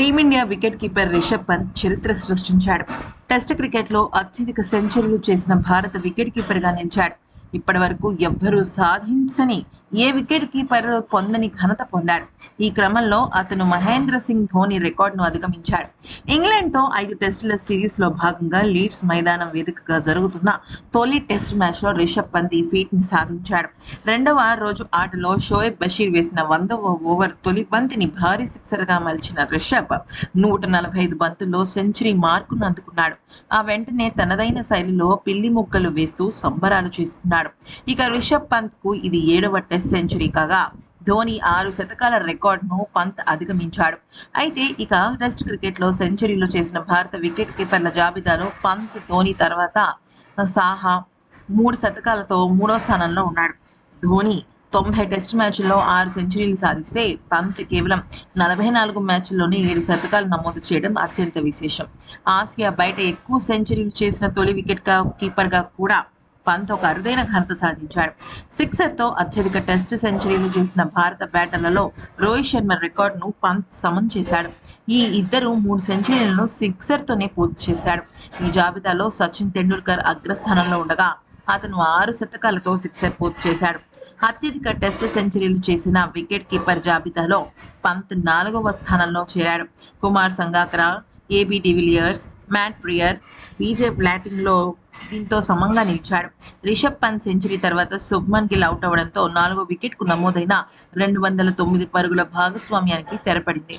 Team India wicket keeper Rishabh Pant చరిత్ర సృష్టించాడు. Test క్రికెట్లో అత్యధిక సెంచరీలు చేసిన భారత వికెట్ కీపర్గా నిలిచాడు. ఇప్పటి వరకు ఎవ్వరూ సాధించని ఏ వికెట్ కీపర్ పొందని ఘనత పొందాడు? ఈ క్రమంలో అతను మహేంద్ర సింగ్ ధోని రికార్డును అధిగమించాడు. ఇంగ్లాండ్తో ఐదు టెస్టుల సిరీస్లో భాగంగా లీడ్స్ మైదానం వేదికగా జరుగుతున్న తొలి టెస్ట్ మ్యాచ్లో రిషబ్ పంత్ ఈ ఫీట్ని సాధించాడు. రెండవ రోజు ఆటలో షోయబ్ బషీర్ వేసిన వందవ ఓవర్ తొలి బంతిని భారీ సిక్సర్గా మలిచిన రిషబ్ నూట నలభై ఐదు బంతుల్లో సెంచరీ మార్కును అందుకున్నాడు. ఆ వెంటనే తనదైన శైలిలో పిల్లి ముక్కలు వేస్తూ సంబరాలు చేసుకున్నాడు. ఇక రిషబ్ పంత్కు ఇది ఏడవ టెస్ట్ సెంచరీ కాగా ధోని ఆరు శతకాల రికార్డును పంత్ అధిగమించాడు అయితే ఇక టెస్ట్ క్రికెట్లో సెంచరీలు చేసిన భారత వికెట్ కీపర్ల జాబితాలో పంత్ ధోని తర్వాత సాహా మూడు శతకాలతో మూడో స్థానంలో ఉన్నాడు ధోని తొంభై టెస్ట్ మ్యాచ్ల్లో ఆరు సెంచరీలు సాధిస్తే పంత్ కేవలం నలభై నాలుగు మ్యాచ్ల్లోనే ఏడు శతకాలు నమోదు చేయడం అత్యంత విశేషం ఆసియా బయట ఎక్కువ సెంచరీలు చేసిన తొలి వికెట్ కీపర్గా కూడా పంత్ ఒక అరుదైన ఘనత సాధించాడు. సిక్సర్తో అత్యధిక టెస్ట్ సెంచరీలు చేసిన భారత బ్యాటర్లలో రోహిత్ శర్మ రికార్డును పంత్ సమన్ చేశాడు. ఈ ఇద్దరు మూడు సెంచరీలను సిక్సర్తోనే పూర్తి చేశాడు. ఈ జాబితాలో సచిన్ తెండూల్కర్ అగ్రస్థానంలో ఉండగా అతను ఆరు శతకాలతో సిక్సర్ పూర్తి చేశాడు. అత్యధిక టెస్ట్ సెంచరీలు చేసిన వికెట్ కీపర్ జాబితాలో పంత్ నాలుగవ స్థానంలో చేరాడు. Kumar Sangakkara AB de Villiers Matt Prior BJ బ్లాటింగ్లో దీంతో సమంగా నిలిచాడు. రిషబ్ పంత్ సెంచరీ తర్వాత శుభ్మన్ గిల్ అవుట్ అవడంతో నాలుగో వికెట్కు నమోదైన రెండు వందల తొమ్మిది పరుగుల భాగస్వామ్యానికి తెరపడింది.